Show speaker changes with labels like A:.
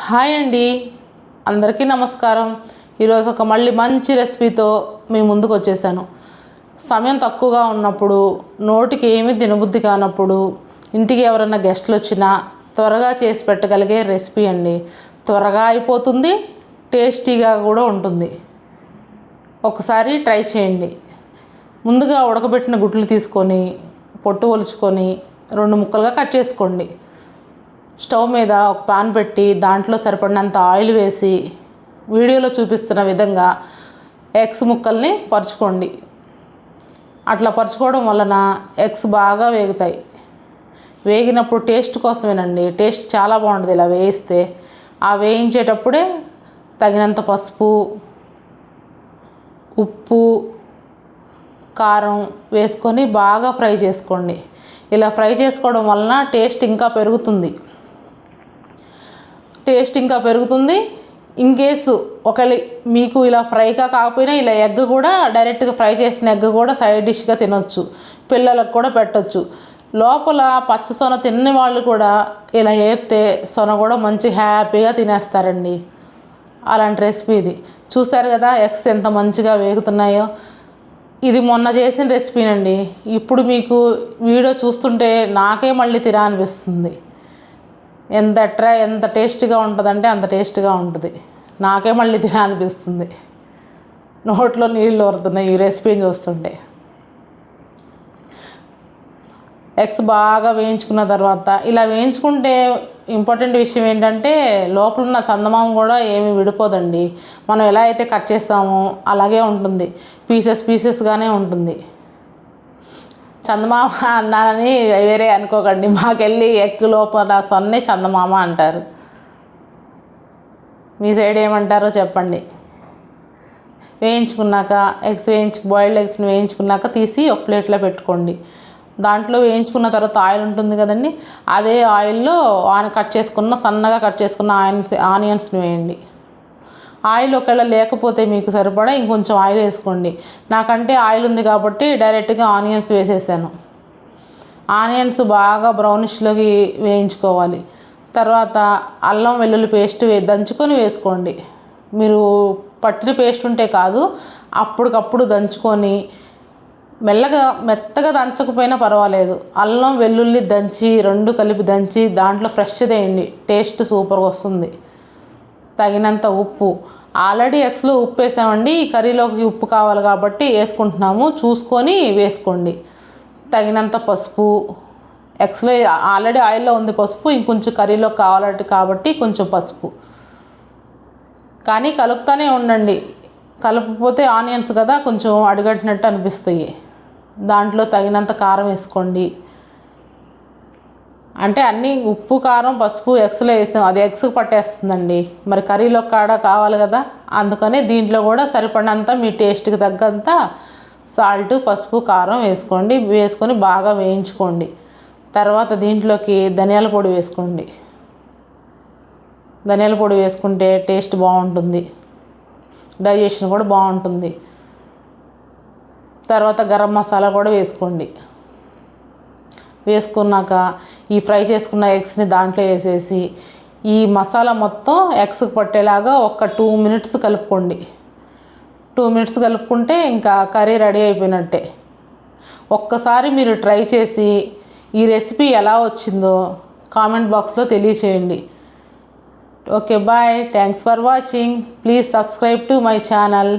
A: Hi అండి. అందరికీ నమస్కారం. ఈరోజు ఒక మళ్ళీ మంచి రెసిపీతో మీ ముందుకు వచ్చేసాను. సమయం తక్కువగా ఉన్నప్పుడు నోటికి ఏమీ తినబుద్ధి కానప్పుడు ఇంటికి ఎవరైనా గెస్ట్లు వచ్చినా త్వరగా చేసి పెట్టగలిగే రెసిపీ అండి. త్వరగా అయిపోతుంది టేస్టీగా కూడా ఉంటుంది. ఒకసారి ట్రై చేయండి. ముందుగా ఉడకబెట్టిన గుడ్లు తీసుకొని పొట్టు ఒలుచుకొని రెండు ముక్కలుగా కట్ చేసుకోండి. స్టవ్ మీద ఒక పాన్ పెట్టి దాంట్లో సరిపడినంత ఆయిల్ వేసి వీడియోలో చూపిస్తున్న విధంగా ఎగ్స్ ముక్కల్ని పరుచుకోండి. అట్లా పరుచుకోవడం వలన ఎగ్స్ బాగా వేగుతాయి. వేగినప్పుడు టేస్ట్ కోసమేనండి. టేస్ట్ చాలా బాగుంటుంది ఇలా వేయిస్తే. ఆ వేయించేటప్పుడే తగినంత పసుపు ఉప్పు కారం వేసుకొని బాగా ఫ్రై చేసుకోండి. ఇలా ఫ్రై చేసుకోవడం వలన టేస్ట్ ఇంకా పెరుగుతుంది. టేస్ట్ ఇంకా పెరుగుతుంది. ఇన్ కేసు మీకు ఇలా ఫ్రైగా కాకపోయినా ఇలా ఎగ్ కూడా డైరెక్ట్గా ఫ్రై చేసిన ఎగ్ కూడా సైడ్ డిష్గా తినొచ్చు. పిల్లలకు కూడా పెట్టచ్చు. లోపల పచ్చ సొన తిన్న వాళ్ళు కూడా ఇలా వేపితే సొన కూడా మంచి హ్యాపీగా తినేస్తారండి. అలాంటి రెసిపీ ఇది. చూశారు కదా ఎగ్స్ ఎంత మంచిగా వేగుతున్నాయో. ఇది మొన్న చేసిన రెసిపీనండి ఇప్పుడు మీకు వీడియో చూస్తుంటే నాకే మళ్ళీ తినాలనిపిస్తుంది. ఎంత అట్రా ఎంత టేస్ట్గా ఉంటుందంటే అంత టేస్ట్గా ఉంటుంది. నాకే మళ్ళీ తినాలనిపిస్తుంది. నోట్లో నీళ్ళు వరుతున్నాయి ఈ రెసిపీని చూస్తుంటే. ఎగ్స్ బాగా వేయించుకున్న తర్వాత ఇలా వేయించుకుంటే ఇంపార్టెంట్ విషయం ఏంటంటే లోపల ఉన్న చందమామ కూడా ఏమి విడిపోదండి. మనం ఎలా అయితే కట్ చేస్తామో అలాగే ఉంటుంది. పీసెస్ పీసెస్గానే ఉంటుంది. చందమామ అన్నానని వేరే అనుకోకండి. మాకెళ్ళి ఎగ్ లోపల సొన్నే చందమామ అంటారు. మీ సైడ్ ఏమంటారో చెప్పండి. వేయించుకున్నాక ఎగ్స్ వేయించు బాయిల్డ్ ఎగ్స్ని వేయించుకున్నాక తీసి ఒక ప్లేట్లో పెట్టుకోండి. దాంట్లో వేయించుకున్న తర్వాత ఆయిల్ ఉంటుంది కదండి అదే ఆయిల్లో ఆన్ కట్ చేసుకున్న సన్నగా కట్ చేసుకున్న ఆనియన్స్ ఆనియన్స్ని వేయండి. ఆయిల్ ఒకవేళ లేకపోతే మీకు సరిపడా ఇంకొంచెం ఆయిల్ వేసుకోండి. నాకంటే ఆయిల్ ఉంది కాబట్టి డైరెక్ట్గా ఆనియన్స్ వేసేసాను. ఆనియన్స్ బాగా బ్రౌనిష్లోకి వేయించుకోవాలి. తర్వాత అల్లం వెల్లుల్లి పేస్ట్ వే దంచుకొని వేసుకోండి. మీరు పట్టిన పేస్ట్ ఉంటే కాదు అప్పటికప్పుడు దంచుకొని మెల్లగా మెత్తగా దంచకపోయినా పర్వాలేదు. అల్లం వెల్లుల్లి దంచి రెండు కలిపి దంచి దాంట్లో ఫ్రెష్ వేయండి. టేస్ట్ సూపర్గా వస్తుంది. తగినంత ఉప్పు. ఆల్రెడీ ఎగ్స్లో ఉప్పు వేసామండి ఈ కర్రీలోకి ఉప్పు కావాలి కాబట్టి వేసుకుంటున్నాము. చూసుకొని వేసుకోండి. తగినంత పసుపు. ఎగ్స్లో ఆల్రెడీ ఆయిల్లో ఉంది పసుపు. ఇంకొంచెం కర్రీలో కావాలంటే కాబట్టి కొంచెం పసుపు. కానీ కలుపుతానే ఉండండి. కలపకపోతే ఆనియన్స్ కదా కొంచెం అడుగట్టినట్టు అనిపిస్తాయి. దాంట్లో తగినంత కారం వేసుకోండి. అంటే అన్నీ ఉప్పు కారం పసుపు ఎగ్స్లో వేసాం. అది ఎగ్స్ పట్టేస్తుందండి. మరి కర్రీలో కాడ కావాలి కదా? అందుకని దీంట్లో కూడా సరిపడినంత మీ టేస్ట్కి తగ్గంత సాల్ట్ పసుపు కారం వేసుకోండి. వేసుకొని బాగా వేయించుకోండి. తర్వాత దీంట్లోకి ధనియాల పొడి వేసుకోండి. ధనియాల పొడి వేసుకుంటే టేస్ట్ బాగుంటుంది. డైజెషన్ కూడా బాగుంటుంది. తర్వాత గరం మసాలా కూడా వేసుకోండి. వేసుకున్నాక ఈ ఫ్రై చేసుకున్న ఎగ్స్ని దాంట్లో వేసేసి ఈ మసాలా మొత్తం ఎగ్స్కి పట్టేలాగా ఒక టూ మినిట్స్ కలుపుకోండి. టూ మినిట్స్ కలుపుకుంటే ఇంకా కర్రీ రెడీ అయిపోయినట్టే. ఒక్కసారి మీరు ట్రై చేసి ఈ రెసిపీ ఎలా వచ్చిందో కామెంట్ బాక్స్లో తెలియచేయండి. Okay bye. Thanks for watching. Please subscribe to my channel.